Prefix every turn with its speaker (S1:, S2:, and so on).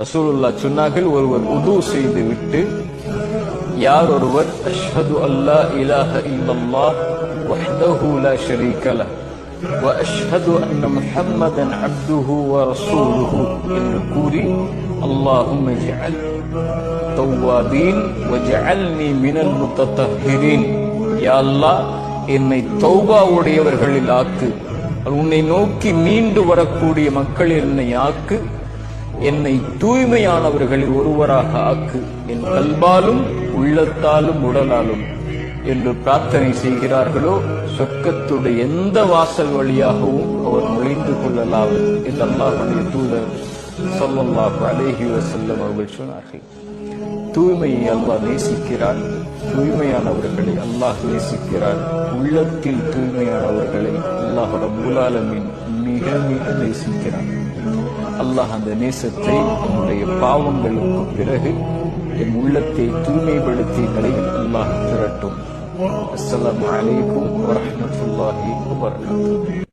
S1: ரசூலுல்லா சொன்னார்கள் ஒருவர் உது செய்து விட்டு யார் ஒருவர் அஷ்ஹது அல்லா இலாஹ இல்லல்லாஹ் வஹ்தஹு லா ஷரீக லஹ் وأشهد أن محمدا عبده ورسوله என்று கூறி اللهم اجعل توابين وجعلني من المتطهرين يا الله என்னை தௌபா உடையவர்களில் ஆக்கு உன்னை நோக்கி மீண்டு வரக்கூடிய மக்கள் என்னை ஆக்கு என்னை தூய்மையானவர்களில் ஒருவராக ஆக்கு. என் கல்பாலும் உள்ளத்தாலும் உடலாலும் என்று பிரார்த்தனை செய்கிறார்களோ சொர்க்கத்துடைய எந்த வாசல் வழியாகவும் அவர் நுழைந்து கொள்ளலாம் என்று அல்லாஹுடைய தூதர் சொல்லல்லாஹு அலேஹி வசல்லம் அவர்கள் சொன்னார்கள். தூய்மையை அல்லாஹ் நேசிக்கிறார் தூய்மையானவர்களை அல்லாஹ் நேசிக்கிறார் உள்ளத்தில் தூய்மையானவர்களை அல்லாஹ் ரபுல்லாலமின் மிக மிக நேசிக்கிறார் அல்லாஹ் அந்த நேசத்தை என்னுடைய பாவங்களுக்கு பிறகு என் உள்ளத்தை தூய்மைப்படுத்திய நிலையில் அல்லாஹ் திரட்டும். அஸ்லாம் வலைக்கும் வரமத்துல்லாஹி வரகாத்து